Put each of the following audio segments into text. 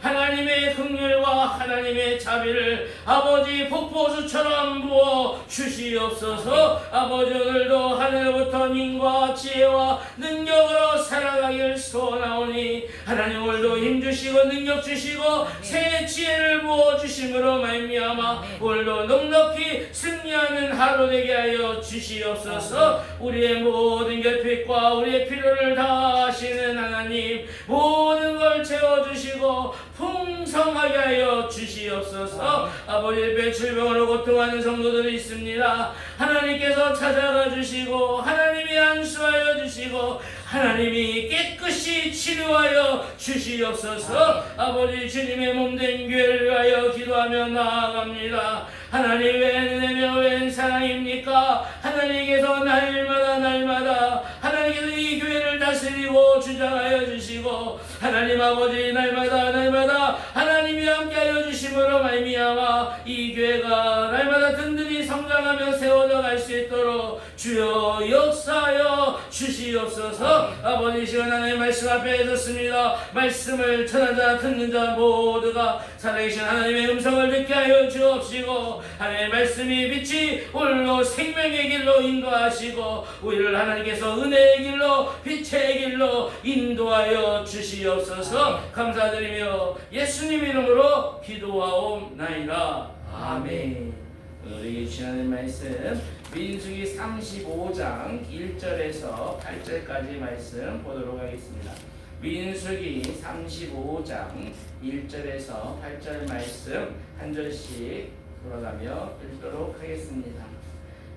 하나님의 긍휼과 하나님의 자비를 아버지 폭포수처럼 부어 주시옵소서. 아버지 오늘도 하늘부터 님과 지혜와 능력으로 살아가길 소원하오니 하나님 오늘도 힘주시고 능력 주시고 새 지혜를 부어 주심으로 말미암아 오늘도 넉넉히 승리하는 하루 되게 하여 주시옵소서. 우리의 모든 결핍과 우리의 필요를 다 하시는 하나님 모든 걸 채워주시고 풍성하게 하여 주시옵소서. 아버지 배출병으로 고통하는 성도들이 있습니다. 하나님께서 찾아가 주시고 하나님이 안수하여 주시고 하나님이 깨끗이 치료하여 주시옵소서. 아버지 주님의 몸된 교회를 위하여 기도하며 나아갑니다. 하나님 웬 은혜며 웬 사랑입니까? 하나님께서 날마다 날마다 하나님께서 이 교회를 다스리고 주장하여 주시고 하나님 아버지 날마다 날마다 하나님이 함께하여 주심으로 말미암아 이 교회가 날마다 든든히 성장하며 세워져 갈 수 있도록 주여 역사하여 주시옵소서. 아버지 시원하의 말씀 앞에 섰습니다. 말씀을 전하는 자 듣는 자 모두가 살아계신 하나님의 음성을 듣게 하여 주옵시고 하나님의 말씀이 빛이 오늘로 생명의 길로 인도하시고 우리를 하나님께서 은혜의 길로 빛의 길로 인도하여 주시옵소서 감사드리며 예수님 이름으로 기도하옵나이다 아멘 우리에게 주시는 말씀 민수기 35장 1절에서 8절까지 말씀 보도록 하겠습니다. 민수기 35장 1절에서 8절 말씀 한 절씩 돌아가며 읽도록 하겠습니다.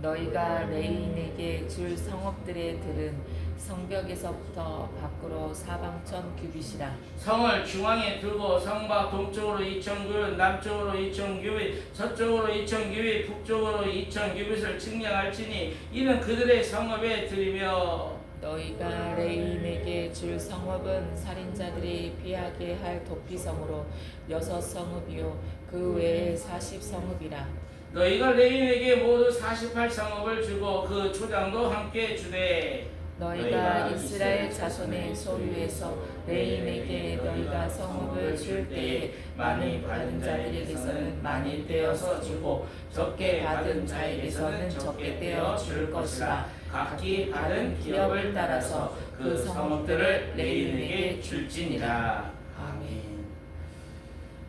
너희가 레위인에게 줄 성읍들의 들은 성벽에서부터 밖으로 사방천 규빗이라. 성을 중앙에 두고 성밖 동쪽으로 2천 규빗 남쪽으로 2천 규빗 서쪽으로 2천 규빗 북쪽으로 2천 규빗을 측량할지니 이는 그들의 성읍에 드리며 너희가 레위인에게 줄 성읍은 살인자들이 피하게 할 도피성으로 여섯 성읍이요. 그 외에 사십 성읍이라 너희가 레인에게 모두 48성읍을 주고 그 초장도 함께 주되 너희가 이스라엘 자손의 소유에서 레인에게 너희가 성읍을 줄 때에 많이 받은 자들에게서는 많이 떼어서 주고 적게 받은 자에게서는 적게 떼어 줄 것이라 각기 받은 기업을 따라서 그 성읍들을 레인에게 줄지니라. 아멘.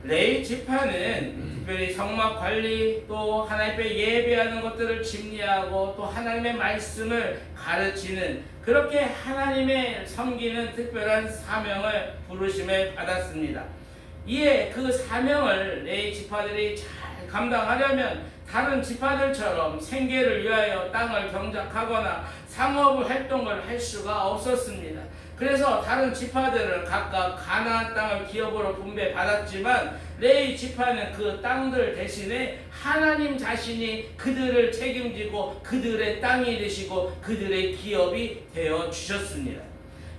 레이 지파는 특별히 성막 관리 또 하나님께 예배하는 것들을 집리하고 또 하나님의 말씀을 가르치는 그렇게 하나님의 섬기는 특별한 사명을 부르심을 받았습니다. 이에 그 사명을 레이 지파들이 잘 감당하려면 다른 지파들처럼 생계를 위하여 땅을 경작하거나 상업 활동을 할 수가 없었습니다. 그래서 다른 지파들은 각각 가나안 땅을 기업으로 분배 받았지만 레이 지파는 그 땅들 대신에 하나님 자신이 그들을 책임지고 그들의 땅이 되시고 그들의 기업이 되어 주셨습니다.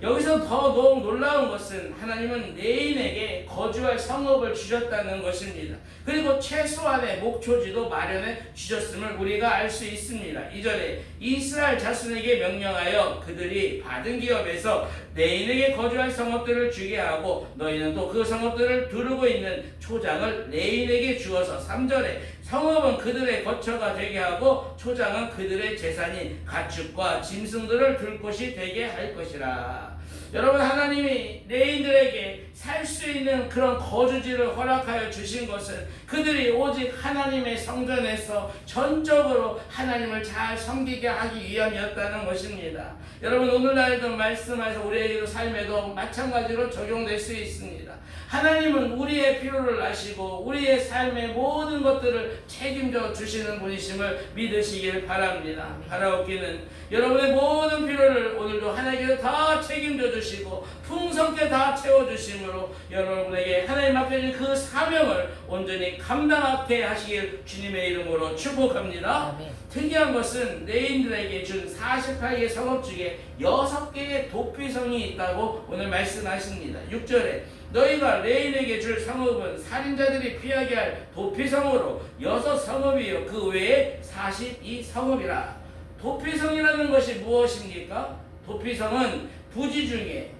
여기서 더 놀라운 것은 하나님은 레인에게 거주할 성읍을 주셨다는 것입니다. 그리고 최소한의 목초지도 마련해 주셨음을 우리가 알 수 있습니다. 이전에 이스라엘 자손에게 명령하여 그들이 받은 기업에서 레인에게 거주할 성읍들을 주게 하고 너희는 또 그 성읍들을 두르고 있는 초장을 레인에게 주어서 3절에 성읍은 그들의 거처가 되게 하고 초장은 그들의 재산인 가축과 짐승들을 둘 곳이 되게 할 것이라. 여러분 하나님이 레인들에게 살 수 있는 그런 거주지를 허락하여 주신 것은 그들이 오직 하나님의 성전에서 전적으로 하나님을 잘 섬기게 하기 위함이었다는 것입니다. 여러분 오늘날도 말씀하셔 우리에게도 삶에도 마찬가지로 적용될 수 있습니다. 하나님은 우리의 필요를 아시고 우리의 삶의 모든 것들을 책임져 주시는 분이심을 믿으시길 바랍니다. 바라옵기는 여러분의 모든 필요를 오늘도 하나님께서 다 책임져 주시고 채워주시고 풍성케 다 채워주심으로 여러분에게 하나님 맡겨진 그 사명을 온전히 감당하게 하시길 주님의 이름으로 축복합니다. 아멘. 특이한 것은 레인들에게 준 48개 성읍 중에 6개의 도피성이 있다고 오늘 말씀하십니다. 6절에 너희가 레인에게 줄 성읍은 살인자들이 피하게 할 도피성으로 여섯 성읍이요 그 외에 42성읍이라 도피성이라는 것이 무엇입니까? 도피성은 부지 중에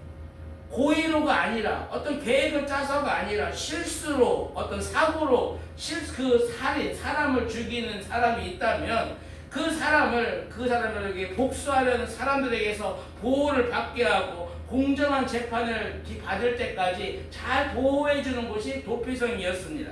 고의로가 아니라 어떤 계획을 짜서가 아니라 실수로 어떤 사고로 실그 살인 사람을 죽이는 사람이 있다면 그 사람을 그 사람에게 복수하려는 사람들에게서 보호를 받게 하고 공정한 재판을 기- 받을 때까지 잘 보호해 주는 곳이 도피성이었습니다.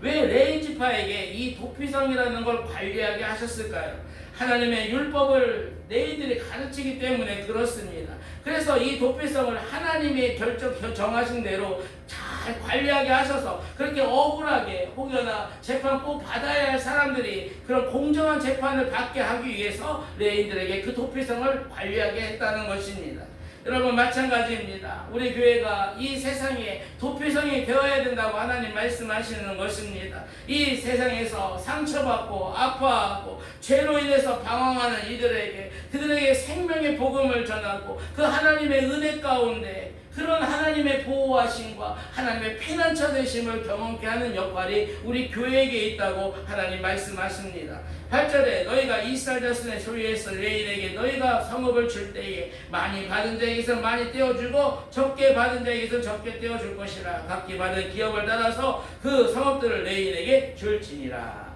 왜 레이지파에게 이 도피성이라는 걸 관리하게 하셨을까요? 하나님의 율법을 레이들이 가르치기 때문에 그렇습니다. 그래서 이 도피성을 하나님의 결정 정하신 대로 잘 관리하게 하셔서 그렇게 억울하게 혹여나 재판 꼭 받아야 할 사람들이 그런 공정한 재판을 받게 하기 위해서 레인들에게 그 도피성을 관리하게 했다는 것입니다. 여러분 마찬가지입니다. 우리 교회가 이 세상에 도피성이 되어야 된다고 하나님 말씀하시는 것입니다. 이 세상에서 상처받고 아파하고 죄로 인해서 방황하는 이들에게 그들에게 생명의 복음을 전하고 그 하나님의 은혜 가운데 그런 하나님의 보호하심과 하나님의 피난처 되심을 경험케 하는 역할이 우리 교회에게 있다고 하나님 말씀하십니다. 8절에 너희가 이스라엘 자손의 소유에서 레인에게 너희가 성읍을 줄 때에 많이 받은 자에게서 많이 떼어주고 적게 받은 자에게서 적게 떼어줄 것이라 각기 받은 기업을 따라서 그 성읍들을 레인에게 줄지니라.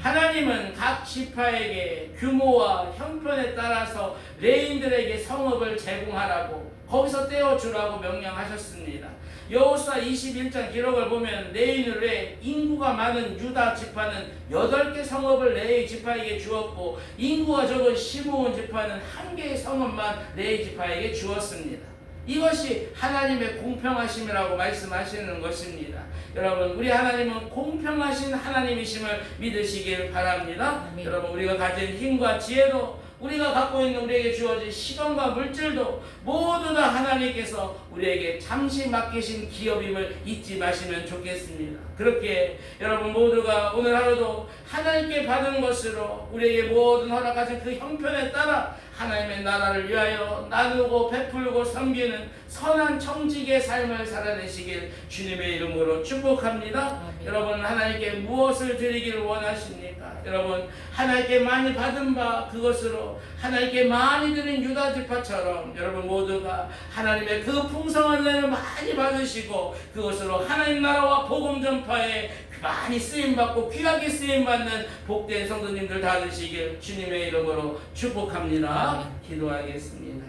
하나님은 각 지파에게 규모와 형편에 따라서 레인들에게 성읍을 제공하라고 거기서 떼어주라고 명령하셨습니다. 여호수아 21장 기록을 보면 레인을 외 인구가 많은 유다 지파는 8개 성읍을 레이 지파에게 주었고 인구가 적은 시므온 지파는 한 개의 성읍만 레이 지파에게 주었습니다. 이것이 하나님의 공평하심이라고 말씀하시는 것입니다. 여러분, 우리 하나님은 공평하신 하나님이심을 믿으시길 바랍니다. 아멘. 여러분, 우리가 가진 힘과 지혜도 우리가 갖고 있는 우리에게 주어진 시간과 물질도 모두 다 하나님께서 우리에게 잠시 맡기신 기업임을 잊지 마시면 좋겠습니다. 그렇게 여러분 모두가 오늘 하루도 하나님께 받은 것으로 우리에게 모든 허락하신 그 형편에 따라 하나님의 나라를 위하여 나누고 베풀고 섬기는 선한 청직의 삶을 살아내시길 주님의 이름으로 축복합니다. 아멘. 여러분 하나님께 무엇을 드리기를 원하십니까? 여러분 하나님께 많이 받은 바 그것으로 하나님께 많이 드린 유다 지파처럼 여러분 모두가 하나님의 그 풍성한 은혜를 많이 받으시고 그것으로 하나님 나라와 복음 전파에 많이 쓰임 받고 귀하게 쓰임 받는 복된 성도님들 다 되시길 주님의 이름으로 축복합니다. 기도하겠습니다.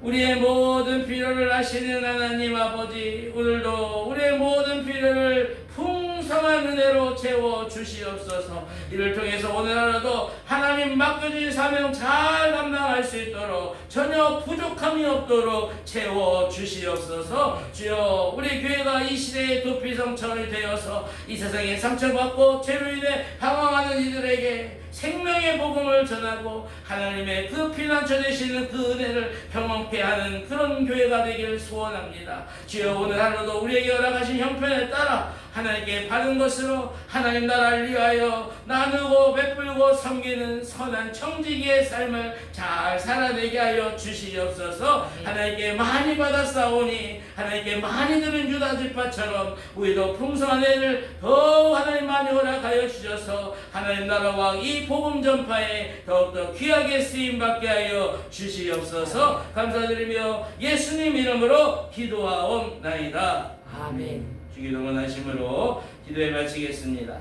우리의 모든 필요를 아시는 하나님 아버지 오늘도 우리의 모든 필요를 풍 성한 은혜로 채워 주시옵소서 이를 통해서 오늘 하루도 하나님 맡겨진 사명 잘 감당할 수 있도록 전혀 부족함이 없도록 채워 주시옵소서 주여 우리 교회가 이 시대의 도피성처럼 되어서 이 세상에 상처받고 죄로 인해 방황하는 이들에게 생명의 복음을 전하고 하나님의 그 피난처 되시는 그 은혜를 경험케 하는 그런 교회가 되기를 소원합니다. 주여 오늘 하루도 우리에게 허락하신 형편에 따라 하나님께 받은 것으로 하나님 나라를 위하여 나누고 베풀고 섬기는 선한 청지기의 삶을 잘 살아내게 하여 주시옵소서. 하나님께 많이 받았사오니 하나님께 많이 들은 유다 지파처럼 우리도 풍성한 애를 더욱 하나님 많이 허락하여 주셔서 하나님 나라와 이 복음 전파에 더욱더 귀하게 쓰임 받게 하여 주시옵소서. 감사드리며 예수님 이름으로 기도하옵나이다. 아멘. 주기도문 하심으로 기도에 마치겠습니다.